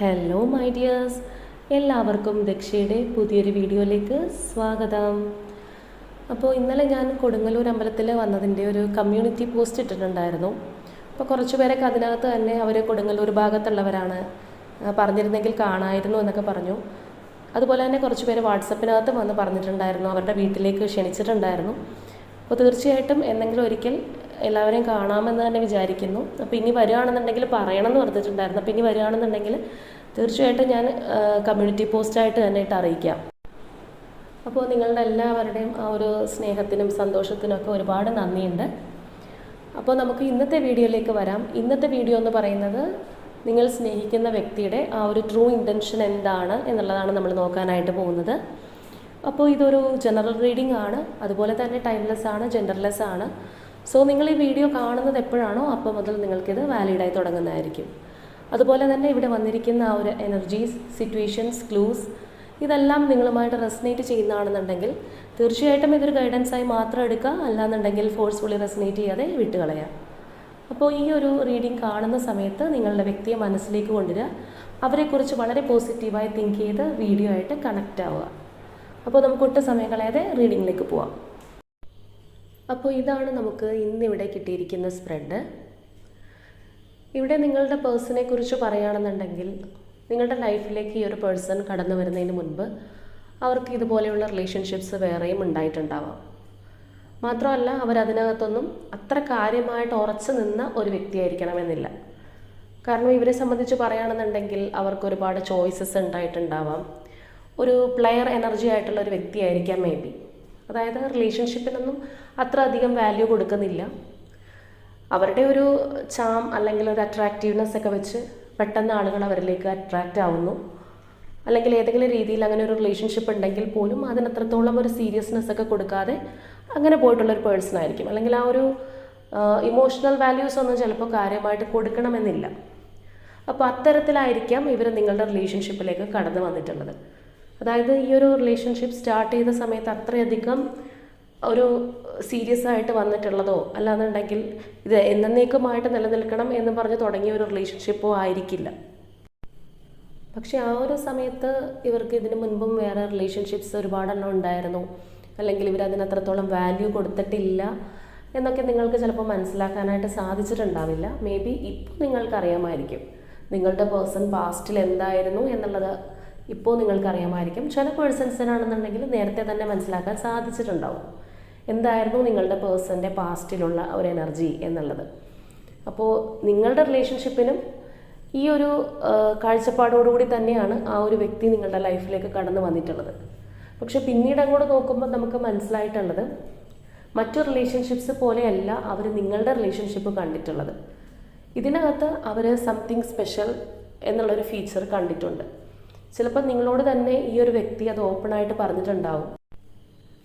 Hello my dears എല്ലാവർക്കും ദക്ഷയുടെ പുതിയൊരു വീഡിയോയിലേക്ക് സ്വാഗതം. അപ്പോൾ ഇന്നലെ ഞാൻ കൊടുങ്ങല്ലൂർ അമ്പലത്തിൽ വന്നതിന്റെ ഒരു കമ്മ്യൂണിറ്റി പോസ്റ്റ് ഇട്ടിട്ടുണ്ടായിരുന്നു. അപ്പോൾ കുറച്ച് പേരൊക്കെ അതിനകത്ത് തന്നെ അവർ കൊടുങ്ങല്ലൂർ ഭാഗത്തുള്ളവരാണ് പറഞ്ഞിരുന്നെങ്കിൽ കാണായിരുന്നു എന്നൊക്കെ പറഞ്ഞു. അതുപോലെ തന്നെ കുറച്ച് പേര് വാട്സപ്പിനകത്ത് വന്ന് പറഞ്ഞിട്ടുണ്ടായിരുന്നു അവരുടെ വീട്ടിലേക്ക് ക്ഷണിച്ചിട്ടുണ്ടായിരുന്നു. അപ്പോൾ തീർച്ചയായിട്ടും എന്തെങ്കിലും ഒരിക്കൽ എല്ലാവരെയും കാണാമെന്ന് തന്നെ വിചാരിക്കുന്നു. അപ്പോൾ ഇനി വരികയാണെന്നുണ്ടെങ്കിൽ പറയണമെന്ന് പറഞ്ഞിട്ടുണ്ടായിരുന്നു അപ്പോൾ ഇനി വരികയാണെന്നുണ്ടെങ്കിൽ തീർച്ചയായിട്ടും ഞാൻ കമ്മ്യൂണിറ്റി പോസ്റ്റായിട്ട് തന്നെ ഇട്ട് അറിയിക്കാം. അപ്പോൾ നിങ്ങളുടെ എല്ലാവരുടെയും ആ ഒരു സ്നേഹത്തിനും സന്തോഷത്തിനും ഒക്കെ ഒരുപാട് നന്ദിയുണ്ട്. അപ്പോൾ നമുക്ക് ഇന്നത്തെ വീഡിയോയിലേക്ക് വരാം. ഇന്നത്തെ വീഡിയോ എന്ന് പറയുന്നത് നിങ്ങൾ സ്നേഹിക്കുന്ന വ്യക്തിയുടെ ആ ഒരു ട്രൂ ഇന്റൻഷൻ എന്താണ് എന്നുള്ളതാണ് നമ്മൾ നോക്കാനായിട്ട് പോകുന്നത്. അപ്പോൾ ഇതൊരു ജനറൽ റീഡിംഗ് ആണ്. അതുപോലെ തന്നെ ടൈംലെസ് ആണ് ജെൻഡർലെസ് ആണ്. സോ നിങ്ങൾ ഈ വീഡിയോ കാണുന്നത് എപ്പോഴാണോ അപ്പോൾ മുതൽ നിങ്ങൾക്കിത് വാലിഡായി തുടങ്ങുന്നതായിരിക്കും. അതുപോലെ തന്നെ ഇവിടെ വന്നിരിക്കുന്ന ആ ഒരു എനർജീസ് സിറ്റുവേഷൻസ് ക്ലൂസ് ഇതെല്ലാം നിങ്ങളുമായിട്ട് റെസനേറ്റ് ചെയ്യുന്നതാണെന്നുണ്ടെങ്കിൽ തീർച്ചയായിട്ടും ഇതൊരു ഗൈഡൻസായി മാത്രം എടുക്കുക. അല്ലാന്നുണ്ടെങ്കിൽ ഫോഴ്സ്ഫുള്ളി റെസനേറ്റ് ചെയ്യാതെ വിട്ടുകളയാം അപ്പോൾ ഈ ഒരു റീഡിംഗ് കാണുന്ന സമയത്ത് നിങ്ങളുടെ വ്യക്തിയെ മനസ്സിലേക്ക് കൊണ്ടുവരിക. അവരെക്കുറിച്ച് വളരെ പോസിറ്റീവായി തിങ്ക് ചെയ്ത് വീഡിയോ ആയിട്ട് കണക്റ്റ് ആവുക. അപ്പോൾ നമുക്ക് ഒട്ടും സമയം കളയാതെ റീഡിങ്ങിലേക്ക് പോവാം. അപ്പോൾ ഇതാണ് നമുക്ക് ഇന്നിവിടെ കിട്ടിയിരിക്കുന്ന സ്പ്രെഡ് ഇവിടെ നിങ്ങളുടെ പേഴ്സണെ കുറിച്ച് പറയുകയാണെന്നുണ്ടെങ്കിൽ നിങ്ങളുടെ ലൈഫിലേക്ക് ഈ ഒരു പേഴ്സൺ കടന്നു വരുന്നതിന് മുൻപ് അവർക്ക് ഇതുപോലെയുള്ള റിലേഷൻഷിപ്സ് വേറെയും ഉണ്ടായിട്ടുണ്ടാവാം. മാത്രമല്ല അവരതിനകത്തൊന്നും അത്ര കാര്യമായിട്ട് ഉറച്ചു നിന്ന ഒരു വ്യക്തിയായിരിക്കണമെന്നില്ല. കാരണം ഇവരെ സംബന്ധിച്ച് പറയുകയാണെന്നുണ്ടെങ്കിൽ അവർക്ക് ഒരുപാട് ചോയ്സസ് ഉണ്ടായിട്ടുണ്ടാവാം. ഒരു പ്ലെയർ എനർജി ആയിട്ടുള്ള ഒരു വ്യക്തിയായിരിക്കാം മേ ബി അതായത് റിലേഷൻഷിപ്പിനൊന്നും അത്ര അധികം വാല്യൂ കൊടുക്കുന്നില്ല. അവരുടെ ഒരു ചാം അല്ലെങ്കിൽ ഒരു അട്രാക്റ്റീവ്നെസ് ഒക്കെ വെച്ച് പെട്ടെന്ന് ആളുകൾ അവരിലേക്ക് അട്രാക്റ്റ് ആവുന്നു. അല്ലെങ്കിൽ ഏതെങ്കിലും രീതിയിൽ അങ്ങനെ ഒരു റിലേഷൻഷിപ്പ് ഉണ്ടെങ്കിൽ പോലും അതിനത്രത്തോളം ഒരു സീരിയസ്നെസ് ഒക്കെ കൊടുക്കാതെ അങ്ങനെ പോയിട്ടുള്ളൊരു പേഴ്സൺ ആയിരിക്കും. അല്ലെങ്കിൽ ആ ഒരു ഇമോഷണൽ വാല്യൂസ് ഒന്നും ചിലപ്പോൾ കാര്യമായിട്ട് കൊടുക്കണമെന്നില്ല. അപ്പോൾ അത്തരത്തിലായിരിക്കാം ഇവർ നിങ്ങളുടെ റിലേഷൻഷിപ്പിലേക്ക് കടന്നു വന്നിട്ടുള്ളത്. അതായത് ഈ ഒരു റിലേഷൻഷിപ്പ് സ്റ്റാർട്ട് ചെയ്ത സമയത്ത് അത്രയധികം ഒരു സീരിയസ് ആയിട്ട് വന്നിട്ടുള്ളതോ അല്ലാന്നുണ്ടെങ്കിൽ ഇത് എന്നേക്കുമായിട്ട് നിലനിൽക്കണം എന്ന് പറഞ്ഞ് തുടങ്ങിയ ഒരു റിലേഷൻഷിപ്പോ ആയിരിക്കില്ല. പക്ഷേ ആ ഒരു സമയത്ത് ഇവർക്ക് ഇതിനു മുൻപും വേറെ റിലേഷൻഷിപ്സ് ഒരുപാടെണ്ണം ഉണ്ടായിരുന്നു. അല്ലെങ്കിൽ ഇവർ അതിനത്രത്തോളം വാല്യൂ കൊടുത്തിട്ടില്ല എന്നൊക്കെ നിങ്ങൾക്ക് ചിലപ്പോൾ മനസ്സിലാക്കാനായിട്ട് സാധിച്ചിട്ടുണ്ടാവില്ല. മേ ബി ഇപ്പോൾ നിങ്ങൾക്കറിയാമായിരിക്കും നിങ്ങളുടെ പേഴ്സൺ പാസ്റ്റിൽ എന്തായിരുന്നു എന്നുള്ളത് ഇപ്പോൾ നിങ്ങൾക്കറിയാമായിരിക്കും. ചില പേഴ്സൺസിനാണെന്നുണ്ടെങ്കിൽ നേരത്തെ തന്നെ മനസ്സിലാക്കാൻ സാധിച്ചിട്ടുണ്ടാവും. എന്തായിരുന്നു നിങ്ങളുടെ പേഴ്സന്റെ പാസ്റ്റിലുള്ള ഒരു എനർജി എന്നുള്ളത്. അപ്പോൾ നിങ്ങളുടെ റിലേഷൻഷിപ്പിനും ഈ ഒരു കാഴ്ചപ്പാടോടുകൂടി തന്നെയാണ് ആ ഒരു വ്യക്തി നിങ്ങളുടെ ലൈഫിലേക്ക് കടന്നു വന്നിട്ടുള്ളത്. പക്ഷെ പിന്നീട് അങ്ങോട്ട് നോക്കുമ്പോൾ നമുക്ക് മനസ്സിലായിട്ടുള്ളത് മറ്റു റിലേഷൻഷിപ്സ് പോലെയല്ല അവർ നിങ്ങളുടെ റിലേഷൻഷിപ്പ് കണ്ടിട്ടുള്ളത്. ഇതിനകത്ത് അവർ സംതിങ് സ്പെഷ്യൽ എന്നുള്ളൊരു ഫീച്ചർ കണ്ടിട്ടുണ്ട്. ചിലപ്പോൾ നിങ്ങളോട് തന്നെ ഈ ഒരു വ്യക്തി അത് ഓപ്പണായിട്ട് പറഞ്ഞിട്ടുണ്ടാവും.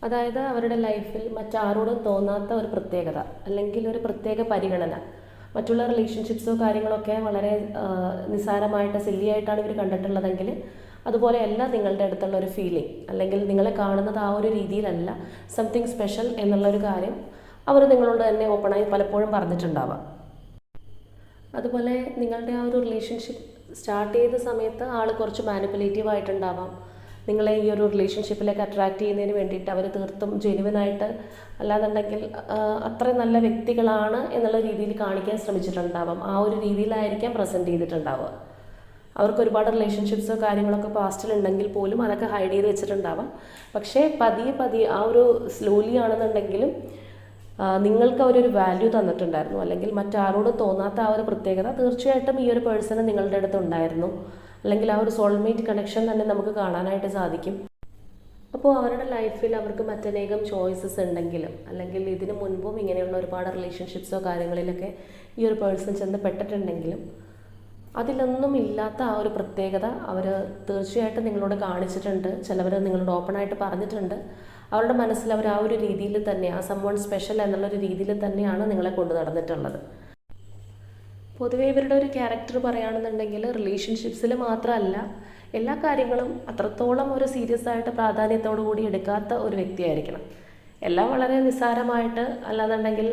അതായത് അവരുടെ ലൈഫിൽ മറ്റാരോടും തോന്നാത്ത ഒരു പ്രത്യേകത അല്ലെങ്കിൽ ഒരു പ്രത്യേക പരിഗണന. മറ്റുള്ള റിലേഷൻഷിപ്സോ കാര്യങ്ങളൊക്കെ വളരെ നിസ്സാരമായിട്ട് സില്ലിയായിട്ടാണ് ഇവർ കണ്ടിട്ടുള്ളതെങ്കിൽ അതുപോലെയല്ല നിങ്ങളുടെ അടുത്തുള്ള ഒരു ഫീലിംഗ് അല്ലെങ്കിൽ നിങ്ങളെ കാണുന്നത് ആ ഒരു രീതിയിലല്ല സംതിങ് സ്പെഷ്യൽ എന്നുള്ളൊരു കാര്യം അവർ നിങ്ങളോട് തന്നെ ഓപ്പണായി പലപ്പോഴും പറഞ്ഞിട്ടുണ്ടാവാം. അതുപോലെ നിങ്ങളുടെ ആ ഒരു റിലേഷൻഷിപ്പ് സ്റ്റാർട്ട് ചെയ്ത സമയത്ത് ആൾ കുറച്ച് മാനിപ്പുലേറ്റീവ് ആയിട്ടുണ്ടാവാം. നിങ്ങളെ ഈ ഒരു റിലേഷൻഷിപ്പിലേക്ക് അട്രാക്ട് ചെയ്യുന്നതിന് വേണ്ടിയിട്ട് അവർ തീർത്തും ജെനുവനായിട്ട് അല്ലാന്നുണ്ടെങ്കിൽ അത്ര നല്ല വ്യക്തികളാണ് എന്നുള്ള രീതിയിൽ കാണിക്കാൻ ശ്രമിച്ചിട്ടുണ്ടാവാം. ആ ഒരു രീതിയിലായിരിക്കാം പ്രസന്റ് ചെയ്തിട്ടുണ്ടാവുക. അവർക്ക് ഒരുപാട് റിലേഷൻഷിപ്സോ കാര്യങ്ങളൊക്കെ പാസ്റ്റിൽ ഉണ്ടെങ്കിൽ പോലും അതൊക്കെ ഹൈഡ് ചെയ്ത് വെച്ചിട്ടുണ്ടാവാം. പക്ഷേ പതിയെ പതിയെ ആ ഒരു സ്ലോലി ആണെന്നുണ്ടെങ്കിലും നിങ്ങൾക്ക് അവരൊരു വാല്യൂ തന്നിട്ടുണ്ടായിരുന്നു. അല്ലെങ്കിൽ മറ്റാരോടും തോന്നാത്ത ആ ഒരു പ്രത്യേകത തീർച്ചയായിട്ടും ഈ ഒരു പേഴ്സണ് നിങ്ങളുടെ അടുത്ത് ഉണ്ടായിരുന്നു. അല്ലെങ്കിൽ ആ ഒരു സോൾമേറ്റ് കണക്ഷൻ തന്നെ നമുക്ക് കാണാനായിട്ട് സാധിക്കും. അപ്പോൾ അവരുടെ ലൈഫിൽ അവർക്ക് മറ്റനേകം ചോയ്സസ് ഉണ്ടെങ്കിലും അല്ലെങ്കിൽ ഇതിന് മുൻപും ഇങ്ങനെയുള്ള ഒരുപാട് റിലേഷൻഷിപ്സോ കാര്യങ്ങളിലൊക്കെ ഈ ഒരു പേഴ്സൺ ചെന്ന് പെട്ടിട്ടുണ്ടെങ്കിലും അതിലൊന്നും ഇല്ലാത്ത ആ ഒരു പ്രത്യേകത അവർ തീർച്ചയായിട്ടും നിങ്ങളോട് കാണിച്ചിട്ടുണ്ട്. ചിലവർ നിങ്ങളോട് ഓപ്പണായിട്ട് പറഞ്ഞിട്ടുണ്ട്. അവരുടെ മനസ്സിൽ അവർ ആ ഒരു രീതിയിൽ തന്നെ ആ സംവൺ സ്പെഷ്യൽ എന്നുള്ളൊരു രീതിയിൽ തന്നെയാണ് നിങ്ങളെ കൊണ്ടു നടന്നിട്ടുള്ളത്. പൊതുവേ ഇവരുടെ ഒരു ക്യാരക്ടർ പറയുകയാണെന്നുണ്ടെങ്കിൽ റിലേഷൻഷിപ്സിൽ മാത്രമല്ല എല്ലാ കാര്യങ്ങളും അത്രത്തോളം ഒരു സീരിയസ് ആയിട്ട് പ്രാധാന്യത്തോടു കൂടി എടുക്കാത്ത ഒരു വ്യക്തിയായിരിക്കണം. എല്ലാം വളരെ നിസ്സാരമായിട്ട് അല്ലാന്നുണ്ടെങ്കിൽ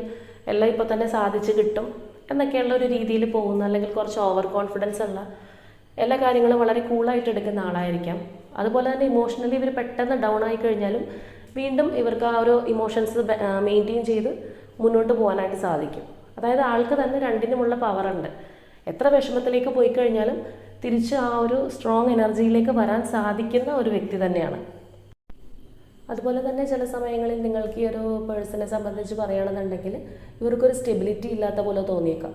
എല്ലാം ഇപ്പോൾ തന്നെ സാധിച്ചു കിട്ടും എന്നൊക്കെയുള്ള ഒരു രീതിയിൽ പോകുന്ന അല്ലെങ്കിൽ കുറച്ച് ഓവർ കോൺഫിഡൻസ് ഉള്ള എല്ലാ കാര്യങ്ങളും വളരെ കൂളായിട്ട് എടുക്കുന്ന ആളായിരിക്കാം. അതുപോലെ തന്നെ ഇമോഷണലി ഇവർ പെട്ടെന്ന് ഡൗൺ ആയി കഴിഞ്ഞാലും വീണ്ടും ഇവർക്ക് ആ ഒരു ഇമോഷൻസ് മെയിന്റെയിൻ ചെയ്ത് മുന്നോട്ട് പോകാനായിട്ട് സാധിക്കും. അതായത് ആൾക്ക് തന്നെ രണ്ടിനുമുള്ള പവറുണ്ട് എത്ര വിഷമത്തിലേക്ക് പോയി കഴിഞ്ഞാലും തിരിച്ച് ആ ഒരു സ്ട്രോങ് എനർജിയിലേക്ക് വരാൻ സാധിക്കുന്ന ഒരു വ്യക്തി തന്നെയാണ്. അതുപോലെ തന്നെ ചില സമയങ്ങളിൽ നിങ്ങൾക്ക് ഈ ഒരു പേഴ്സണെ സംബന്ധിച്ച് പറയുകയാണെന്നുണ്ടെങ്കിൽ ഇവർക്കൊരു സ്റ്റെബിലിറ്റി ഇല്ലാത്ത പോലെ തോന്നിയേക്കാം.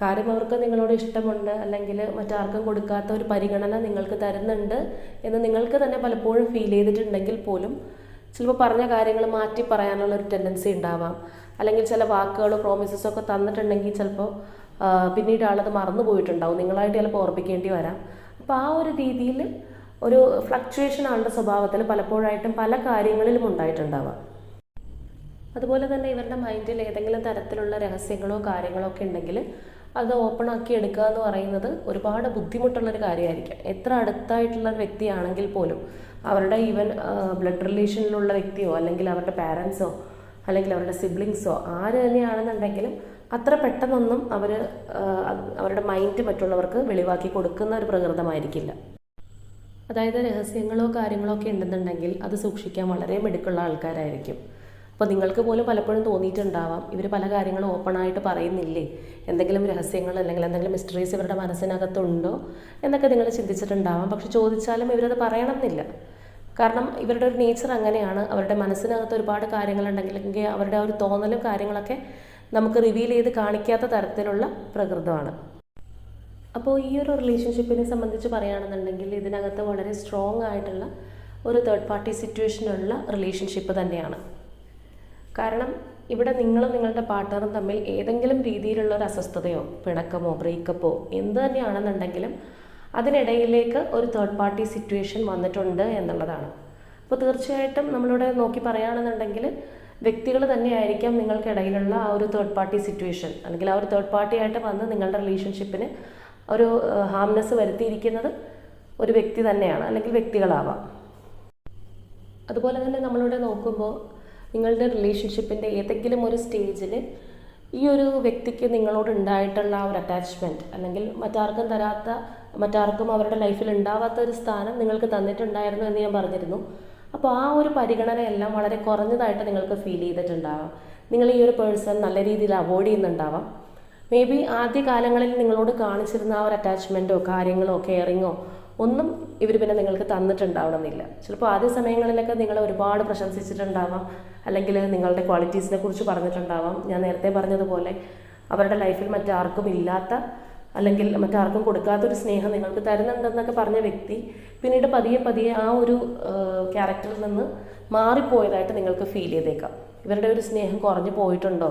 കാര്യം അവർക്ക് നിങ്ങളോട് ഇഷ്ടമുണ്ട് അല്ലെങ്കിൽ മറ്റാർക്കും കൊടുക്കാത്ത ഒരു പരിഗണന നിങ്ങൾക്ക് തരുന്നുണ്ട് എന്ന് നിങ്ങൾക്ക് തന്നെ പലപ്പോഴും ഫീൽ ചെയ്തിട്ടുണ്ടെങ്കിൽ പോലും ചിലപ്പോൾ പറഞ്ഞ കാര്യങ്ങൾ മാറ്റി പറയാനുള്ള ഒരു ടെൻഡൻസി ഉണ്ടാവാം. അല്ലെങ്കിൽ ചില വാക്കുകൾ പ്രോമിസസ് ഒക്കെ തന്നിട്ടുണ്ടെങ്കിൽ ചിലപ്പോൾ പിന്നീട് ആളത് മറന്നു പോയിട്ടുണ്ടാവും. നിങ്ങളായിട്ട് ചിലപ്പോൾ ഓർപ്പിക്കേണ്ടി വരാം. അപ്പോൾ ആ ഒരു രീതിയിൽ ഒരു ഫ്ലക്ച്വേഷൻ ആളുടെ സ്വഭാവത്തിൽ പലപ്പോഴായിട്ടും പല കാര്യങ്ങളിലും ഉണ്ടായിട്ടുണ്ടാവാം. അതുപോലെ തന്നെ ഇവരുടെ മൈൻഡിൽ ഏതെങ്കിലും തരത്തിലുള്ള രഹസ്യങ്ങളോ കാര്യങ്ങളോ ഒക്കെ ഉണ്ടെങ്കിൽ അത് ഓപ്പൺ ആക്കി എടുക്കുക എന്ന് പറയുന്നത് ഒരുപാട് ബുദ്ധിമുട്ടുള്ളൊരു കാര്യമായിരിക്കും. എത്ര അടുത്തായിട്ടുള്ള വ്യക്തിയാണെങ്കിൽ പോലും അവരുടെ ഈവൻ ബ്ലഡ് റിലേഷനിലുള്ള വ്യക്തിയോ അല്ലെങ്കിൽ അവരുടെ പാരൻസോ അല്ലെങ്കിൽ അവരുടെ സിബ്ലിങ്സോ ആര് തന്നെയാണെന്നുണ്ടെങ്കിലും അത്ര പെട്ടെന്നൊന്നും അവർ അവരുടെ മൈൻഡ് മറ്റുള്ളവർക്ക് വെളിവാക്കി കൊടുക്കുന്ന ഒരു പ്രകൃതമായിരിക്കില്ല. അതായത് രഹസ്യങ്ങളോ കാര്യങ്ങളോ ഒക്കെ ഉണ്ടെന്നുണ്ടെങ്കിൽ അത് സൂക്ഷിക്കാൻ വളരെ മിടുക്കുള്ള ആൾക്കാരായിരിക്കും. അപ്പോൾ നിങ്ങൾക്ക് പോലും പലപ്പോഴും തോന്നിയിട്ടുണ്ടാവാം. ഇവർ പല കാര്യങ്ങളും ഓപ്പണായിട്ട് പറയുന്നില്ലേ? എന്തെങ്കിലും രഹസ്യങ്ങൾ അല്ലെങ്കിൽ എന്തെങ്കിലും മിസ്റ്ററീസ് ഇവരുടെ മനസ്സിനകത്തുണ്ടോ എന്നൊക്കെ നിങ്ങൾ ചിന്തിച്ചിട്ടുണ്ടാവാം. പക്ഷെ ചോദിച്ചാലും ഇവരത് പറയണമെന്നില്ല. കാരണം ഇവരുടെ ഒരു നേച്ചർ അങ്ങനെയാണ്. അവരുടെ മനസ്സിനകത്ത് ഒരുപാട് കാര്യങ്ങളുണ്ടെങ്കിൽ അവരുടെ ആ ഒരു തോന്നലും കാര്യങ്ങളൊക്കെ നമുക്ക് റിവീൽ ചെയ്ത് കാണിക്കാത്ത തരത്തിലുള്ള പ്രകൃതമാണ്. അപ്പോൾ ഈ ഒരു റിലേഷൻഷിപ്പിനെ സംബന്ധിച്ച് പറയുകയാണെന്നുണ്ടെങ്കിൽ ഇതിനകത്ത് വളരെ സ്ട്രോങ് ആയിട്ടുള്ള ഒരു തേർഡ് പാർട്ടി സിറ്റുവേഷനുള്ള റിലേഷൻഷിപ്പ് തന്നെയാണ്. കാരണം ഇവിടെ നിങ്ങളും നിങ്ങളുടെ പാർട്ട്ണറും തമ്മിൽ ഏതെങ്കിലും രീതിയിലുള്ള ഒരു അസ്വസ്ഥതയോ പിണക്കമോ ബ്രേക്കപ്പോ എന്ത് തന്നെയാണെന്നുണ്ടെങ്കിലും അതിനിടയിലേക്ക് ഒരു തേർഡ് പാർട്ടി സിറ്റുവേഷൻ വന്നിട്ടുണ്ട് എന്നുള്ളതാണ്. അപ്പോൾ തീർച്ചയായിട്ടും നമ്മളിവിടെ നോക്കി പറയുകയാണെന്നുണ്ടെങ്കിൽ വ്യക്തികൾ തന്നെയായിരിക്കാം നിങ്ങൾക്കിടയിലുള്ള ആ ഒരു തേർഡ് പാർട്ടി സിറ്റുവേഷൻ അല്ലെങ്കിൽ ആ ഒരു തേർഡ് പാർട്ടി ആയിട്ട് വന്ന് നിങ്ങളുടെ റിലേഷൻഷിപ്പിന് ഒരു ഹാംനെസ് വരുത്തിയിരിക്കുന്നത് ഒരു വ്യക്തി തന്നെയാണ് അല്ലെങ്കിൽ വ്യക്തികളാവാം. അതുപോലെ തന്നെ നമ്മളിവിടെ നോക്കുമ്പോൾ നിങ്ങളുടെ റിലേഷൻഷിപ്പിന്റെ ഏതെങ്കിലും ഒരു സ്റ്റേജിൽ ഈ ഒരു വ്യക്തിക്ക് നിങ്ങളോട് ഉണ്ടായിട്ടുള്ള ആ ഒരു അറ്റാച്ച്മെന്റ് അല്ലെങ്കിൽ മറ്റാർക്കും തരാത്ത മറ്റാർക്കും അവരുടെ ലൈഫിൽ ഉണ്ടാവാത്ത ഒരു സ്ഥാനം നിങ്ങൾക്ക് തന്നിട്ടുണ്ടായിരുന്നു എന്ന് ഞാൻ പറഞ്ഞിരുന്നു. അപ്പോൾ ആ ഒരു പരിഗണനയെല്ലാം വളരെ കുറഞ്ഞതായിട്ട് നിങ്ങൾക്ക് ഫീൽ ചെയ്തിട്ടുണ്ടാവാം. നിങ്ങൾ ഈ ഒരു പേഴ്സൺ നല്ല രീതിയിൽ അവോയ്ഡ് ചെയ്യുന്നുണ്ടാവാം. മേ ബി ആദ്യ കാലങ്ങളിൽ നിങ്ങളോട് കാണിച്ചിരുന്ന ആ ഒരു അറ്റാച്ച്മെന്റോ കാര്യങ്ങളോ കെയറിങ്ങോ ഒന്നും ഇവർ പിന്നെ നിങ്ങൾക്ക് തന്നിട്ടുണ്ടാവണമെന്നില്ല. ചിലപ്പോൾ ആദ്യ സമയങ്ങളിലൊക്കെ നിങ്ങളെ ഒരുപാട് പ്രശംസിച്ചിട്ടുണ്ടാവാം. അല്ലെങ്കിൽ നിങ്ങളുടെ ക്വാളിറ്റീസിനെ കുറിച്ച് പറഞ്ഞിട്ടുണ്ടാവാം. ഞാൻ നേരത്തെ പറഞ്ഞതുപോലെ അവരുടെ ലൈഫിൽ മറ്റാർക്കും ഇല്ലാത്ത അല്ലെങ്കിൽ മറ്റാർക്കും കൊടുക്കാത്തൊരു സ്നേഹം നിങ്ങൾക്ക് തരുന്നുണ്ടെന്നൊക്കെ പറഞ്ഞ വ്യക്തി പിന്നീട് പതിയെ പതിയെ ആ ഒരു ക്യാരക്ടറിൽ നിന്ന് മാറിപ്പോയതായിട്ട് നിങ്ങൾക്ക് ഫീൽ ചെയ്തേക്കാം. ഇവരുടെ ഒരു സ്നേഹം കുറഞ്ഞു പോയിട്ടുണ്ടോ?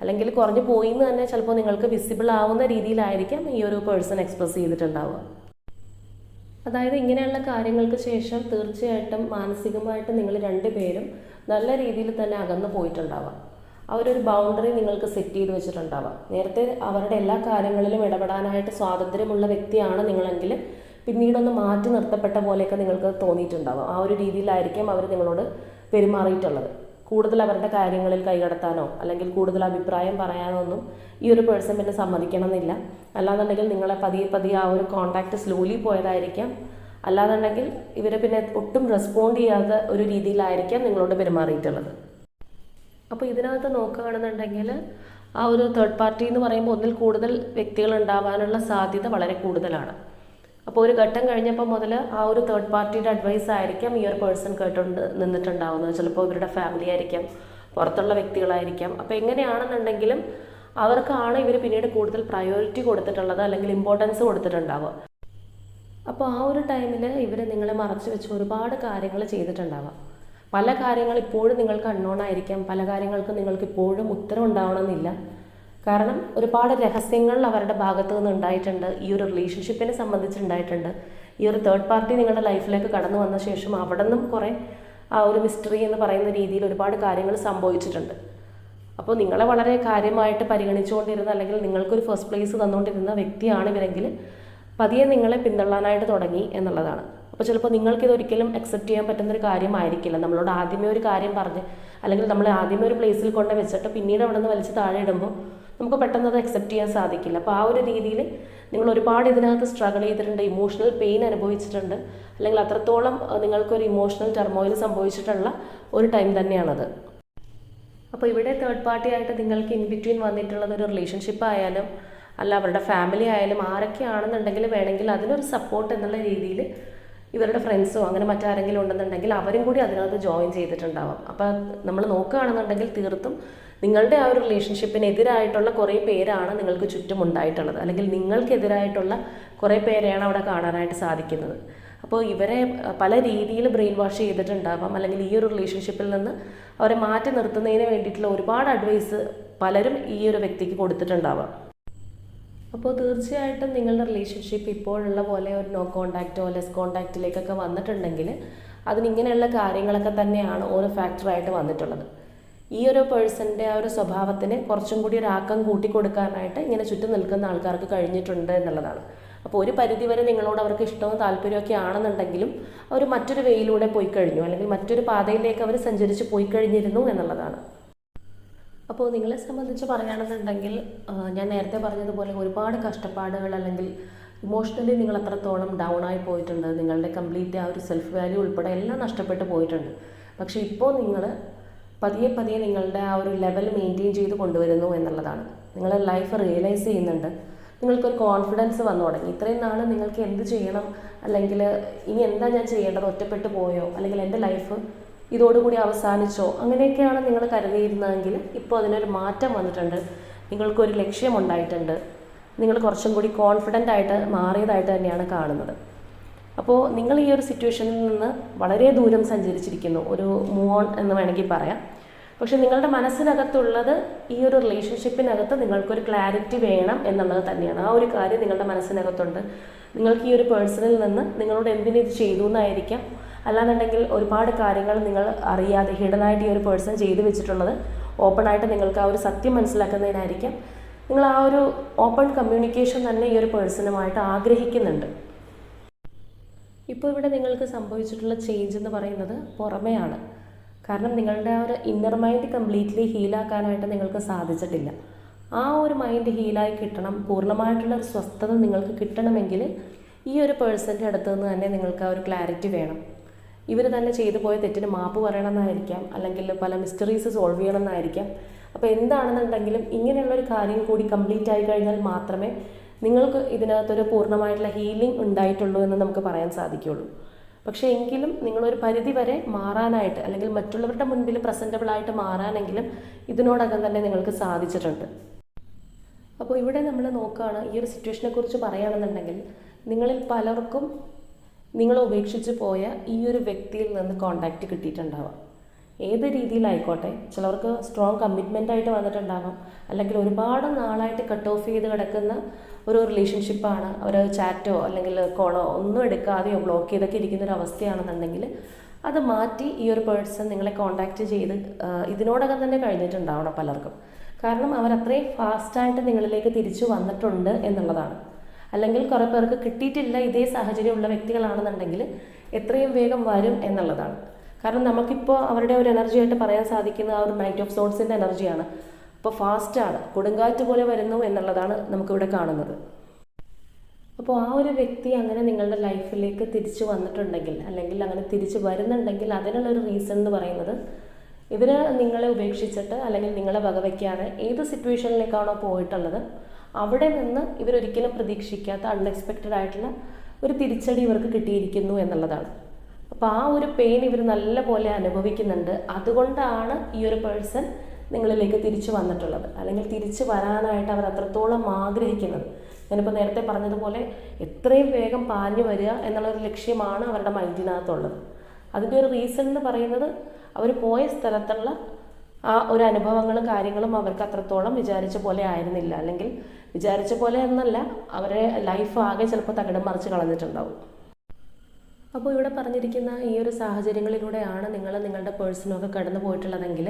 അല്ലെങ്കിൽ കുറഞ്ഞു പോയി എന്ന് തന്നെ ചിലപ്പോൾ നിങ്ങൾക്ക് വിസിബിൾ ആവുന്ന രീതിയിലായിരിക്കാം ഈ ഒരു പേഴ്സൺ എക്സ്പ്രസ് ചെയ്തിട്ടുണ്ടാവുക. അതായത് ഇങ്ങനെയുള്ള കാര്യങ്ങൾക്ക് ശേഷം തീർച്ചയായിട്ടും മാനസികമായിട്ട് നിങ്ങൾ രണ്ടുപേരും നല്ല രീതിയിൽ തന്നെ അകന്നു പോയിട്ടുണ്ടാവാം. അവരൊരു ബൗണ്ടറി നിങ്ങൾക്ക് സെറ്റ് ചെയ്ത് വെച്ചിട്ടുണ്ടാവാം. നേരത്തെ അവരുടെ എല്ലാ കാര്യങ്ങളിലും ഇടപെടാനായിട്ട് സ്വാതന്ത്ര്യമുള്ള വ്യക്തിയാണ് നിങ്ങളെങ്കിൽ പിന്നീടൊന്ന് മാറ്റി നിർത്തപ്പെട്ട പോലെയൊക്കെ നിങ്ങൾക്ക് തോന്നിയിട്ടുണ്ടാവാം. ആ ഒരു രീതിയിലായിരിക്കും അവർ നിങ്ങളോട് പെരുമാറിയിട്ടുള്ളത്. കൂടുതൽ അവരുടെ കാര്യങ്ങളിൽ കൈകടത്താനോ അല്ലെങ്കിൽ കൂടുതൽ അഭിപ്രായം പറയാനോ ഒന്നും ഈ ഒരു പേഴ്സൺ പിന്നെ സമ്മതിക്കണമെന്നില്ല. അല്ലാന്നുണ്ടെങ്കിൽ നിങ്ങളെ പതിയെ പതിയെ ആ ഒരു കോണ്ടാക്ട് സ്ലോലി പോയതായിരിക്കാം. അല്ലാന്നുണ്ടെങ്കിൽ ഇവരെ പിന്നെ ഒട്ടും റെസ്പോണ്ട് ചെയ്യാത്ത ഒരു രീതിയിലായിരിക്കാം നിങ്ങളോട് പെരുമാറിയിട്ടുള്ളത്. അപ്പോൾ ഇതിനകത്ത് നോക്കുകയാണെന്നുണ്ടെങ്കിൽ ആ ഒരു തേർഡ് പാർട്ടി എന്ന് പറയുമ്പോൾ ഒന്നിൽ കൂടുതൽ വ്യക്തികൾ ഉണ്ടാവാനുള്ള സാധ്യത വളരെ കൂടുതലാണ്. അപ്പോൾ ഒരു ഘട്ടം കഴിഞ്ഞപ്പോൾ മുതൽ ആ ഒരു തേർഡ് പാർട്ടിയുടെ അഡ്വൈസ് ആയിരിക്കാം ഈ ഒരു പേഴ്സൺ കേട്ടുകൊണ്ട് നിന്നിട്ടുണ്ടാവുന്നത്. ചിലപ്പോൾ ഇവരുടെ ഫാമിലി ആയിരിക്കാം പുറത്തുള്ള വ്യക്തികളായിരിക്കാം. അപ്പോൾ എങ്ങനെയാണെന്നുണ്ടെങ്കിലും അവർക്കാണ് ഇവർ പിന്നീട് കൂടുതൽ പ്രയോറിറ്റി കൊടുത്തിട്ടുള്ളത് അല്ലെങ്കിൽ ഇമ്പോർട്ടൻസ് കൊടുത്തിട്ടുണ്ടാവുക. അപ്പോൾ ആ ഒരു ടൈമിൽ ഇവർ നിങ്ങളെ മറച്ചു വെച്ച് ഒരുപാട് കാര്യങ്ങൾ ചെയ്തിട്ടുണ്ടാവാം പല കാര്യങ്ങൾ ഇപ്പോഴും നിങ്ങൾക്ക് അൺനോൺ ആയിരിക്കാം പല കാര്യങ്ങൾക്കും നിങ്ങൾക്ക് ഇപ്പോഴും ഉത്തരം ഉണ്ടാവണമെന്നില്ല കാരണം ഒരുപാട് രഹസ്യങ്ങൾ അവരുടെ ഭാഗത്തു നിന്ന് ഉണ്ടായിട്ടുണ്ട്. ഈ ഒരു റിലേഷൻഷിപ്പിനെ സംബന്ധിച്ചുണ്ടായിട്ടുണ്ട്. ഈ ഒരു തേർഡ് പാർട്ടി നിങ്ങളുടെ ലൈഫിലേക്ക് കടന്നു വന്ന ശേഷം അവിടെ നിന്നും കുറേ ആ ഒരു മിസ്റ്ററി എന്ന് പറയുന്ന രീതിയിൽ ഒരുപാട് കാര്യങ്ങൾ സംഭവിച്ചിട്ടുണ്ട്. അപ്പോൾ നിങ്ങളെ വളരെ കാര്യമായിട്ട് പരിഗണിച്ചുകൊണ്ടിരുന്ന അല്ലെങ്കിൽ നിങ്ങൾക്കൊരു ഫസ്റ്റ് പ്ലേസ് തന്നുകൊണ്ടിരുന്ന വ്യക്തിയാണ് ഇവരെങ്കിൽ പതിയെ നിങ്ങളെ പിന്തള്ളാനായിട്ട് തുടങ്ങി എന്നുള്ളതാണ്. അപ്പോൾ ചിലപ്പോൾ നിങ്ങൾക്കിത് ഒരിക്കലും അക്സെപ്റ്റ് ചെയ്യാൻ പറ്റുന്ന ഒരു കാര്യമായിരിക്കില്ല. നമ്മളോട് ആദ്യമേ ഒരു കാര്യം പറഞ്ഞ് അല്ലെങ്കിൽ നമ്മൾ ആദ്യമേ ഒരു പ്ലേസിൽ കൊണ്ട് വെച്ചിട്ട് പിന്നീട് അവിടെ നിന്ന് വലിച്ച് താഴെ ഇടുമ്പോൾ നമുക്ക് പെട്ടെന്ന് അത് അക്സെപ്റ്റ് ചെയ്യാൻ സാധിക്കില്ല. അപ്പോൾ ആ ഒരു രീതിയിൽ നിങ്ങൾ ഒരുപാട് ഇതിനകത്ത് സ്ട്രഗിൾ ചെയ്തിട്ടുണ്ട് ഇമോഷണൽ പെയിൻ അനുഭവിച്ചിട്ടുണ്ട് അല്ലെങ്കിൽ അത്രത്തോളം നിങ്ങൾക്കൊരു ഇമോഷണൽ ടെർമോയിൽ സംഭവിച്ചിട്ടുള്ള ഒരു ടൈം തന്നെയാണത്. അപ്പോൾ ഇവിടെ തേർഡ് പാർട്ടി ആയിട്ട് നിങ്ങൾക്ക് ഇൻ ബിറ്റ്വീൻ വന്നിട്ടുള്ളത് ഒരു റിലേഷൻഷിപ്പ് ആയാലും അല്ല അവരുടെ ഫാമിലി ആയാലും ആരൊക്കെ ആണെന്നുണ്ടെങ്കിൽ വേണമെങ്കിൽ അതിനൊരു സപ്പോർട്ട് എന്നുള്ള രീതിയിൽ ഇവരുടെ ഫ്രണ്ട്സോ അങ്ങനെ മറ്റാരെങ്കിലും ഉണ്ടെന്നുണ്ടെങ്കിൽ അവരും കൂടി അതിനകത്ത് ജോയിൻ ചെയ്തിട്ടുണ്ടാവാം. അപ്പോൾ നമ്മൾ നോക്കുകയാണെന്നുണ്ടെങ്കിൽ തീർത്തും നിങ്ങളുടെ ആ ഒരു റിലേഷൻഷിപ്പിനെതിരായിട്ടുള്ള കുറേ പേരാണ് നിങ്ങൾക്ക് ചുറ്റും ഉണ്ടായിട്ടുള്ളത് അല്ലെങ്കിൽ നിങ്ങൾക്കെതിരായിട്ടുള്ള കുറേ പേരെയാണ് അവിടെ കാണാനായിട്ട് സാധിക്കുന്നത്. അപ്പോൾ ഇവരെ പല രീതിയിൽ ബ്രെയിൻ വാഷ് ചെയ്തിട്ടുണ്ടാവാം. അല്ലെങ്കിൽ ഈ ഒരു റിലേഷൻഷിപ്പിൽ നിന്ന് അവരെ മാറ്റി നിർത്തുന്നതിന് വേണ്ടിയിട്ടുള്ള ഒരുപാട് അഡ്വൈസ് പലരും ഈ ഒരു വ്യക്തിക്ക് കൊടുത്തിട്ടുണ്ടാവാം. അപ്പോൾ തീർച്ചയായിട്ടും നിങ്ങളുടെ റിലേഷൻഷിപ്പ് ഇപ്പോഴുള്ള പോലെ ഒരു നോ കോണ്ടാക്റ്റോ ലെസ് കോണ്ടാക്റ്റിലേക്കൊക്കെ വന്നിട്ടുണ്ടെങ്കിൽ അതിനിങ്ങനെയുള്ള കാര്യങ്ങളൊക്കെ തന്നെയാണ് ഓരോ ഫാക്ടറായിട്ട് വന്നിട്ടുള്ളത്. ഈ ഒരു പേഴ്സന്റെ ആ ഒരു സ്വഭാവത്തിന് കുറച്ചും കൂടി ഒരു ആക്കം കൂട്ടിക്കൊടുക്കാനായിട്ട് ഇങ്ങനെ ചുറ്റും നിൽക്കുന്ന ആൾക്കാർക്ക് കഴിഞ്ഞിട്ടുണ്ട് എന്നുള്ളതാണ്. അപ്പോൾ ഒരു പരിധിവരെ നിങ്ങളോട് അവർക്ക് ഇഷ്ടവും താല്പര്യമൊക്കെ ആണെന്നുണ്ടെങ്കിലും അവർ മറ്റൊരു വേയിലൂടെ പോയി കഴിഞ്ഞു. അല്ലെങ്കിൽ മറ്റൊരു പാതയിലേക്ക് അവർ സഞ്ചരിച്ച് പോയി കഴിഞ്ഞിരുന്നു എന്നുള്ളതാണ്. അപ്പോൾ നിങ്ങളെ സംബന്ധിച്ച് പറയുകയാണെന്നുണ്ടെങ്കിൽ ഞാൻ നേരത്തെ പറഞ്ഞതുപോലെ ഒരുപാട് കഷ്ടപ്പാടുകൾ അല്ലെങ്കിൽ ഇമോഷണലി നിങ്ങൾ അത്രത്തോളം ഡൗൺ ആയി പോയിട്ടുണ്ട്. നിങ്ങളുടെ കംപ്ലീറ്റ് ആ ഒരു സെൽഫ് വാല്യൂ ഉൾപ്പെടെ എല്ലാം നഷ്ടപ്പെട്ടു പോയിട്ടുണ്ട്. പക്ഷേ ഇപ്പോൾ നിങ്ങൾ പതിയെ പതിയെ നിങ്ങളുടെ ആ ഒരു ലെവൽ മെയിന്റെയിൻ ചെയ്ത് കൊണ്ടുവരുന്നു എന്നുള്ളതാണ്. നിങ്ങളുടെ ലൈഫ് റിയലൈസ് ചെയ്യുന്നുണ്ട്. നിങ്ങൾക്കൊരു കോൺഫിഡൻസ് വന്നു തുടങ്ങി. ഇത്രയും നാൾ നിങ്ങൾക്ക് എന്ത് ചെയ്യണം? അല്ലെങ്കിൽ ഇനി എന്താ ഞാൻ ചെയ്യേണ്ടത്? ഒറ്റപ്പെട്ടു പോയോ? അല്ലെങ്കിൽ എന്റെ ലൈഫ് ഇതോടുകൂടി അവസാനിച്ചോ? അങ്ങനെയൊക്കെയാണ് നിങ്ങൾ കരുതിയിരുന്നതെങ്കിൽ ഇപ്പോൾ അതിനൊരു മാറ്റം വന്നിട്ടുണ്ട്. നിങ്ങൾക്കൊരു ലക്ഷ്യമുണ്ടായിട്ടുണ്ട്. നിങ്ങൾ കുറച്ചും കൂടി കോൺഫിഡന്റ് ആയിട്ട് മാറിയതായിട്ട് തന്നെയാണ് കാണുന്നത്. അപ്പോൾ നിങ്ങൾ ഈ ഒരു സിറ്റുവേഷനിൽ നിന്ന് വളരെ ദൂരം സഞ്ചരിച്ചിരിക്കുന്നു. ഒരു മൂവ് ഓൺ എന്ന് വേണമെങ്കിൽ പറയാം. പക്ഷെ നിങ്ങളുടെ മനസ്സിനകത്തുള്ളത് ഈ ഒരു റിലേഷൻഷിപ്പിനകത്ത് നിങ്ങൾക്കൊരു ക്ലാരിറ്റി വേണം എന്നുള്ളത് തന്നെയാണ്. ആ ഒരു കാര്യം നിങ്ങളുടെ മനസ്സിനകത്തുണ്ട്. നിങ്ങൾക്ക് ഈ ഒരു പേഴ്സണിൽ നിന്ന് നിങ്ങളോട് എന്തിനു ഇത് ചെയ്തു എന്നായിരിക്കാം. അല്ലാന്നുണ്ടെങ്കിൽ ഒരുപാട് കാര്യങ്ങൾ നിങ്ങൾ അറിയാതെ ഹിഡനായിട്ട് ഈ ഒരു പേഴ്സൺ ചെയ്തു വെച്ചിട്ടുള്ളത് ഓപ്പണായിട്ട് നിങ്ങൾക്ക് ആ ഒരു സത്യം മനസ്സിലാക്കുന്നതിനായിരിക്കും. നിങ്ങൾ ആ ഒരു ഓപ്പൺ കമ്മ്യൂണിക്കേഷൻ തന്നെ ഈ ഒരു പേഴ്സണുമായിട്ട് ആഗ്രഹിക്കുന്നുണ്ട്. ഇപ്പോൾ ഇവിടെ നിങ്ങൾക്ക് സംഭവിച്ചിട്ടുള്ള ചേഞ്ച് എന്ന് പറയുന്നത് പുറമെയാണ്. കാരണം നിങ്ങളുടെ ആ ഒരു ഇന്നർ മൈൻഡ് കംപ്ലീറ്റ്ലി ഹീലാക്കാനായിട്ട് നിങ്ങൾക്ക് സാധിച്ചിട്ടില്ല. ആ ഒരു മൈൻഡ് ഹീലായി കിട്ടണം പൂർണമായിട്ടുള്ള ഒരു സ്വസ്ഥത നിങ്ങൾക്ക് കിട്ടണമെങ്കിൽ ഈ ഒരു പേഴ്സന്റെ അടുത്ത് നിന്ന് തന്നെ നിങ്ങൾക്ക് ആ ഒരു ക്ലാരിറ്റി വേണം. ഇവർ തന്നെ ചെയ്തു പോയ തെറ്റിന് മാപ്പ് പറയണമെന്നായിരിക്കാം അല്ലെങ്കിൽ പല മിസ്റ്ററീസ് സോൾവ് ചെയ്യണമെന്നായിരിക്കാം. അപ്പോൾ എന്താണെന്നുണ്ടെങ്കിലും ഇങ്ങനെയുള്ളൊരു കാര്യം കൂടി കംപ്ലീറ്റ് ആയി കഴിഞ്ഞാൽ മാത്രമേ നിങ്ങൾക്ക് ഇതിനകത്തൊരു പൂർണമായിട്ടുള്ള ഹീലിംഗ് ഉണ്ടായിട്ടുള്ളൂ എന്ന് നമുക്ക് പറയാൻ സാധിക്കുള്ളൂ പക്ഷേ എങ്കിലും നിങ്ങളൊരു പരിധി വരെ മാറാനായിട്ട് അല്ലെങ്കിൽ മറ്റുള്ളവരുടെ മുൻപിൽ പ്രസന്റബിൾ ആയിട്ട് മാറാനെങ്കിലും ഇതിനോടകം തന്നെ നിങ്ങൾക്ക് സാധിച്ചിട്ടുണ്ട്. അപ്പോൾ ഇവിടെ നമ്മൾ നോക്കുകയാണ് ഈ ഒരു സിറ്റുവേഷനെക്കുറിച്ച് പറയുകയാണെന്നുണ്ടെങ്കിൽ നിങ്ങളിൽ പലർക്കും നിങ്ങളെ ഉപേക്ഷിച്ച് പോയ ഈ ഒരു വ്യക്തിയിൽ നിന്ന് കോണ്ടാക്റ്റ് കിട്ടിയിട്ടുണ്ടാവാം. ഏത് രീതിയിലായിക്കോട്ടെ ചിലവർക്ക് സ്ട്രോങ് കമ്മിറ്റ്മെന്റ് ആയിട്ട് വന്നിട്ടുണ്ടാവാം. അല്ലെങ്കിൽ ഒരുപാട് നാളായിട്ട് കട്ട് ഓഫ് ചെയ്ത് കിടക്കുന്ന ഒരു റിലേഷൻഷിപ്പാണ് ഒരു ചാറ്റോ അല്ലെങ്കിൽ കോളോ ഒന്നും എടുക്കാതെയോ ബ്ലോക്ക് ചെയ്തൊക്കെ ഇരിക്കുന്ന ഒരു അവസ്ഥയാണെന്നുണ്ടെങ്കിൽ അത് മാറ്റി ഈ ഒരു പേഴ്സൺ നിങ്ങളെ കോണ്ടാക്റ്റ് ചെയ്ത് ഇതിനോടകം തന്നെ കഴിഞ്ഞിട്ടുണ്ടാവണം പലർക്കും. കാരണം അവർ അത്രയും ഫാസ്റ്റായിട്ട് നിങ്ങളിലേക്ക് തിരിച്ചു വന്നിട്ടുണ്ട് എന്നുള്ളതാണ്. അല്ലെങ്കിൽ കുറേ പേർക്ക് കിട്ടിയിട്ടില്ല ഇതേ സാഹചര്യമുള്ള വ്യക്തികളാണെന്നുണ്ടെങ്കിൽ എത്രയും വേഗം വരും എന്നുള്ളതാണ്. കാരണം നമുക്കിപ്പോൾ അവരുടെ ഒരു എനർജി ആയിട്ട് പറയാൻ സാധിക്കുന്ന ആ ഒരു നൈറ്റ് ഓഫ് സോൺസിന്റെ എനർജിയാണ് അപ്പോൾ ഫാസ്റ്റാണ് കൊടുങ്കാറ്റ് പോലെ വരുന്നു എന്നുള്ളതാണ് നമുക്കിവിടെ കാണുന്നത്. അപ്പോൾ ആ ഒരു വ്യക്തി അങ്ങനെ നിങ്ങളുടെ ലൈഫിലേക്ക് തിരിച്ചു വന്നിട്ടുണ്ടെങ്കിൽ അല്ലെങ്കിൽ അങ്ങനെ തിരിച്ചു വരുന്നുണ്ടെങ്കിൽ അതിനുള്ളൊരു റീസൺ എന്ന് പറയുന്നത് ഇവർ നിങ്ങളെ ഉപേക്ഷിച്ചിട്ട് അല്ലെങ്കിൽ നിങ്ങളെ വകവയ്ക്കാതെ ഏത് സിറ്റുവേഷനിലേക്കാണോ പോയിട്ടുള്ളത് അവിടെ നിന്ന് ഇവരൊരിക്കലും പ്രതീക്ഷിക്കാത്ത അൺഎക്സ്പെക്റ്റഡ് ആയിട്ടുള്ള ഒരു തിരിച്ചടി ഇവർക്ക് കിട്ടിയിരിക്കുന്നു എന്നുള്ളതാണ്. അപ്പോൾ ആ ഒരു പെയിൻ ഇവർ നല്ല പോലെ അനുഭവിക്കുന്നുണ്ട്. അതുകൊണ്ടാണ് ഈ ഒരു പേഴ്സൺ നിങ്ങളിലേക്ക് തിരിച്ചു വന്നിട്ടുള്ളത്. അല്ലെങ്കിൽ തിരിച്ചു വരാനായിട്ട് അവർ അത്രത്തോളം ആഗ്രഹിക്കുന്നത്. ഞാനിപ്പോൾ നേരത്തെ പറഞ്ഞതുപോലെ എത്രയും വേഗം പാഞ്ഞു വരിക എന്നുള്ളൊരു ലക്ഷ്യമാണ് അവരുടെ മൈൻഡിനകത്തുള്ളത് അതിന്റെ ഒരു റീസൺ എന്ന് പറയുന്നത് അവർ പോയ സ്ഥലത്തുള്ള ആ ഒരു അനുഭവങ്ങളും കാര്യങ്ങളും അവർക്ക് അത്രത്തോളം വിചാരിച്ച പോലെ ആയിരുന്നില്ല. അല്ലെങ്കിൽ വിചാരിച്ച പോലെ എന്നല്ല അവരെ ലൈഫ് ആകെ ചിലപ്പോൾ തകിടം മറിച്ച് കളഞ്ഞിട്ടുണ്ടാവും. അപ്പോൾ ഇവിടെ പറഞ്ഞിരിക്കുന്ന ഈ ഒരു സാഹചര്യങ്ങളിലൂടെയാണ് നിങ്ങൾ നിങ്ങളുടെ പേഴ്സണൊക്കെ കടന്നു പോയിട്ടുള്ളതെങ്കിൽ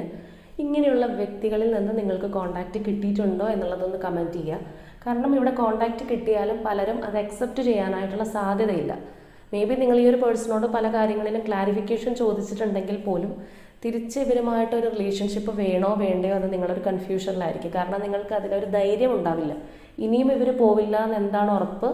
ഇങ്ങനെയുള്ള വ്യക്തികളിൽ നിന്ന് നിങ്ങൾക്ക് കോണ്ടാക്റ്റ് കിട്ടിയിട്ടുണ്ടോ എന്നുള്ളതൊന്ന് കമന്റ് ചെയ്യുക. കാരണം ഇവിടെ കോണ്ടാക്റ്റ് കിട്ടിയാലും പലരും അത് അക്സെപ്റ്റ് ചെയ്യാനായിട്ടുള്ള സാധ്യതയില്ല. മേ ബി നിങ്ങൾ ഈ ഒരു പേഴ്സണോട് പല കാര്യങ്ങളിലും ക്ലാരിഫിക്കേഷൻ ചോദിച്ചിട്ടുണ്ടെങ്കിൽ പോലും തിരിച്ച് ഇവരുമായിട്ട് ഒരു റിലേഷൻഷിപ്പ് വേണോ വേണ്ടയോ എന്ന് നിങ്ങളൊരു കൺഫ്യൂഷനിലായിരിക്കും കാരണം നിങ്ങൾക്ക് അതിലൊരു ധൈര്യം ഉണ്ടാവില്ല. ഇനിയും ഇവർ പോവില്ല എന്ന് എന്താണ് ഉറപ്പ്?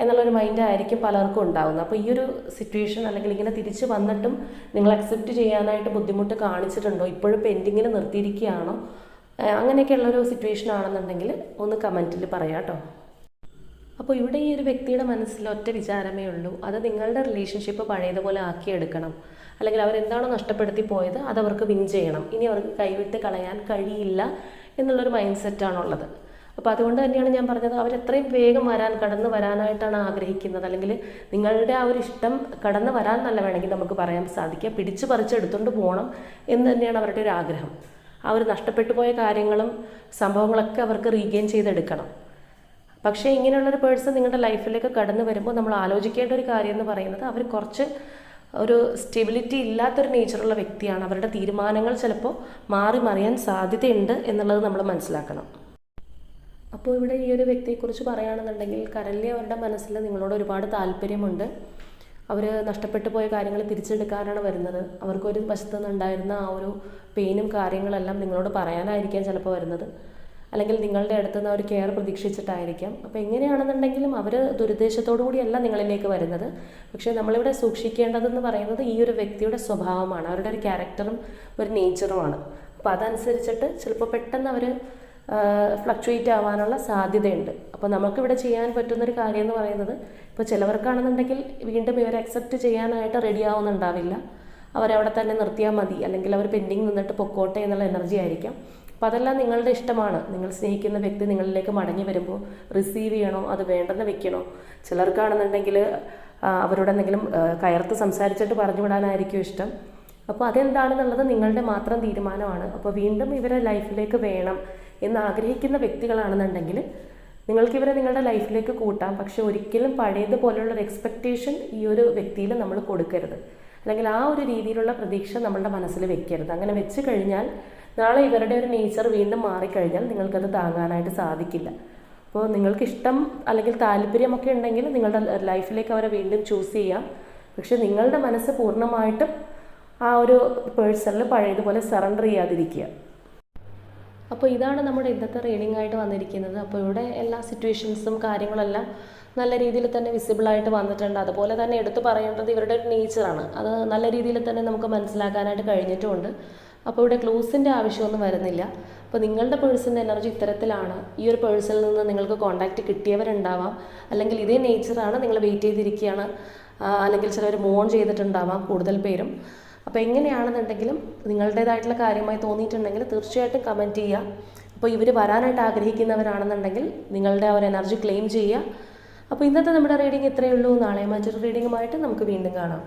എന്നുള്ളൊരു മൈൻഡ് ആയിരിക്കും പലർക്കും ഉണ്ടാകുന്നത് അപ്പോൾ ഈ ഒരു സിറ്റുവേഷൻ അല്ലെങ്കിൽ ഇങ്ങനെ തിരിച്ച് വന്നിട്ടും നിങ്ങൾ അക്സെപ്റ്റ് ചെയ്യാനായിട്ട് ബുദ്ധിമുട്ട് കാണിച്ചിട്ടുണ്ടോ? ഇപ്പോഴും പെൻഡിങ്ങിൽ നിർത്തിയിരിക്കുകയാണോ? അങ്ങനെയൊക്കെയുള്ളൊരു സിറ്റുവേഷൻ ആണെന്നുണ്ടെങ്കിൽ ഒന്ന് കമന്റിൽ പറയാം കേട്ടോ അപ്പോൾ ഇവിടെ ഈ ഒരു വ്യക്തിയുടെ മനസ്സിൽ ഒറ്റ വിചാരമേ ഉള്ളൂ. അത് നിങ്ങളുടെ റിലേഷൻഷിപ്പ് പഴയതുപോലെ ആക്കിയെടുക്കണം. അല്ലെങ്കിൽ അവരെന്താണോ നഷ്ടപ്പെടുത്തി പോയത് അത് അവർക്ക് വിൻ ചെയ്യണം. ഇനി അവർക്ക് കൈവിട്ട് കളയാൻ കഴിയില്ല എന്നുള്ളൊരു മൈൻഡ് സെറ്റാണുള്ളത് അപ്പോൾ അതുകൊണ്ട് തന്നെയാണ് ഞാൻ പറഞ്ഞത് അവർ എത്രയും വേഗം വരാൻ കടന്നു വരാനായിട്ടാണ് ആഗ്രഹിക്കുന്നത്. അല്ലെങ്കിൽ നിങ്ങളുടെ ആ ഒരു ഇഷ്ടം കടന്നു വരാൻ നല്ല വേണമെങ്കിൽ നമുക്ക് പറയാൻ സാധിക്കുക പിടിച്ചു പറിച്ചെടുത്തുകൊണ്ട് പോകണം എന്ന് തന്നെയാണ് അവരുടെ ഒരു ആഗ്രഹം. ആ ഒരു നഷ്ടപ്പെട്ടു പോയ കാര്യങ്ങളും സംഭവങ്ങളൊക്കെ അവർക്ക് റീഗെയിൻ ചെയ്തെടുക്കണം. പക്ഷേ ഇങ്ങനെയുള്ളൊരു പേഴ്സൺ നിങ്ങളുടെ ലൈഫിലേക്ക് കടന്നു വരുമ്പോൾ നമ്മൾ ആലോചിക്കേണ്ട ഒരു കാര്യം എന്ന് പറയുന്നത് അവർ കുറച്ച് ഒരു സ്റ്റെബിലിറ്റി ഇല്ലാത്തൊരു നേച്ചറുള്ള വ്യക്തിയാണ്. അവരുടെ തീരുമാനങ്ങൾ ചിലപ്പോൾ മാറി മറിയാൻ സാധ്യതയുണ്ട് എന്നുള്ളത് നമ്മൾ മനസ്സിലാക്കണം. അപ്പോൾ ഇവിടെ ഈ ഒരു വ്യക്തിയെക്കുറിച്ച് പറയുകയാണെന്നുണ്ടെങ്കിൽ കരലി അവരുടെ മനസ്സിൽ നിങ്ങളോട് ഒരുപാട് താല്പര്യമുണ്ട്. അവർ നഷ്ടപ്പെട്ടു പോയ കാര്യങ്ങൾ തിരിച്ചെടുക്കാനാണ് വരുന്നത്. അവർക്കൊരു വശത്തു നിന്നുണ്ടായിരുന്ന ആ ഒരു പെയിനും കാര്യങ്ങളെല്ലാം നിങ്ങളോട് പറയാനായിരിക്കാം ചിലപ്പോൾ വരുന്നത്. അല്ലെങ്കിൽ നിങ്ങളുടെ അടുത്ത് നിന്ന് ഒരു കെയർ പ്രതീക്ഷിച്ചിട്ടായിരിക്കാം. അപ്പോൾ എങ്ങനെയാണെന്നുണ്ടെങ്കിലും അവർ ദുരുദ്ദേശത്തോടു കൂടിയല്ല നിങ്ങളിലേക്ക് വരുന്നത്. പക്ഷേ നമ്മളിവിടെ സൂക്ഷിക്കേണ്ടതെന്ന് പറയുന്നത് ഈ ഒരു വ്യക്തിയുടെ സ്വഭാവമാണ്. അവരുടെ ഒരു ക്യാരക്ടറും ഒരു നേച്ചറുമാണ് അപ്പോൾ അതനുസരിച്ചിട്ട് ചിലപ്പോൾ പെട്ടെന്ന് അവർ ഫ്ലക്ച്വേറ്റ് ആവാനുള്ള സാധ്യതയുണ്ട്. അപ്പോൾ നമുക്കിവിടെ ചെയ്യാൻ പറ്റുന്നൊരു കാര്യം എന്ന് പറയുന്നത് ഇപ്പോൾ ചിലവർക്കാണെന്നുണ്ടെങ്കിൽ വീണ്ടും ഇവരെ അക്സെപ്റ്റ് ചെയ്യാനായിട്ട് റെഡി ആവുന്നുണ്ടാവില്ല. അവരവിടെ തന്നെ നിർത്തിയാൽ മതി. അല്ലെങ്കിൽ അവർ പെൻഡിങ് നിന്നിട്ട് പൊക്കോട്ടെ എന്നുള്ള എനർജി ആയിരിക്കാം. അപ്പോൾ അതെല്ലാം നിങ്ങളുടെ ഇഷ്ടമാണ്. നിങ്ങൾ സ്നേഹിക്കുന്ന വ്യക്തി നിങ്ങളിലേക്ക് മടങ്ങി വരുമ്പോൾ റിസീവ് ചെയ്യണോ? അത് വേണ്ടെന്ന് വെക്കണോ? ചിലർക്കാണെന്നുണ്ടെങ്കിൽ അവരോട് എന്തെങ്കിലും കയർത്ത് സംസാരിച്ചിട്ട് പറഞ്ഞു വിടാനായിരിക്കും ഇഷ്ടം. അപ്പോൾ അതെന്താണെന്നുള്ളത് നിങ്ങളുടെ മാത്രം തീരുമാനമാണ്. അപ്പോൾ വീണ്ടും ഇവരെ ലൈഫിലേക്ക് വേണം എന്ന് ആഗ്രഹിക്കുന്ന വ്യക്തികളാണെന്നുണ്ടെങ്കിൽ നിങ്ങൾക്ക് ഇവരെ നിങ്ങളുടെ ലൈഫിലേക്ക് കൂട്ടാം. പക്ഷെ ഒരിക്കലും പഴയതുപോലെയുള്ള ഒരു എക്സ്പെക്റ്റേഷൻ ഈ ഒരു വ്യക്തിയിൽ നമ്മൾ കൊടുക്കരുത്. അല്ലെങ്കിൽ ആ ഒരു രീതിയിലുള്ള പ്രതീക്ഷ നമ്മളുടെ മനസ്സിൽ വെക്കരുത്. അങ്ങനെ വെച്ച് കഴിഞ്ഞാൽ നാളെ ഇവരുടെ ഒരു നേച്ചർ വീണ്ടും മാറിക്കഴിഞ്ഞാൽ നിങ്ങൾക്കത് താങ്ങാനായിട്ട് സാധിക്കില്ല. അപ്പോൾ നിങ്ങൾക്ക് ഇഷ്ടം അല്ലെങ്കിൽ താല്പര്യമൊക്കെ ഉണ്ടെങ്കിൽ നിങ്ങളുടെ ലൈഫിലേക്ക് അവരെ വീണ്ടും ചൂസ് ചെയ്യാം. പക്ഷെ നിങ്ങളുടെ മനസ്സ് പൂർണമായിട്ടും ആ ഒരു പേഴ്സണിൽ പഴയതുപോലെ സറണ്ടർ ചെയ്യാതിരിക്കുക. അപ്പോൾ ഇതാണ് നമ്മുടെ ഇന്നത്തെ റീഡിംഗ് ആയിട്ട് വന്നിരിക്കുന്നത്. അപ്പോൾ ഇവിടെ എല്ലാ സിറ്റുവേഷൻസും കാര്യങ്ങളെല്ലാം നല്ല രീതിയിൽ തന്നെ വിസിബിളായിട്ട് വന്നിട്ടുണ്ട്. അതുപോലെ തന്നെ എടുത്തു പറയേണ്ടത് ഇവരുടെ ഒരു നേച്ചറാണ് അത് നല്ല രീതിയിൽ തന്നെ നമുക്ക് മനസ്സിലാക്കാനായിട്ട് കഴിഞ്ഞിട്ടുമുണ്ട്. അപ്പോൾ ഇവിടെ ക്ലൂസിന്റെ ആവശ്യമൊന്നും വരുന്നില്ല. അപ്പോൾ നിങ്ങളുടെ പേഴ്സന്റെ എനർജി ഇത്തരത്തിലാണ്. ഈ ഒരു പേഴ്സണിൽ നിന്ന് നിങ്ങൾക്ക് കോൺടാക്റ്റ് കിട്ടിയവരുണ്ടാവാം. അല്ലെങ്കിൽ ഇതേ നേച്ചറാണ് നിങ്ങൾ വെയിറ്റ് ചെയ്തിരിക്കുകയാണ്. അല്ലെങ്കിൽ ചിലവർ മോൺ ചെയ്തിട്ടുണ്ടാവാം കൂടുതൽ പേരും. അപ്പോൾ എങ്ങനെയാണെന്നുണ്ടെങ്കിലും നിങ്ങളുടേതായിട്ടുള്ള കാര്യമായി തോന്നിയിട്ടുണ്ടെങ്കിൽ തീർച്ചയായിട്ടും കമന്റ് ചെയ്യുക. അപ്പോൾ ഇവർ വരാനായിട്ട് ആഗ്രഹിക്കുന്നവരാണെന്നുണ്ടെങ്കിൽ നിങ്ങളുടെ ആ ഒരു എനർജി ക്ലെയിം ചെയ്യുക. അപ്പോൾ ഇന്നത്തെ നമ്മുടെ റീഡിംഗ് ഇത്രയേ ഉള്ളൂ. നാളെ മറ്റൊരു റീഡിങ്ങുമായിട്ട് നമുക്ക് വീണ്ടും കാണാം.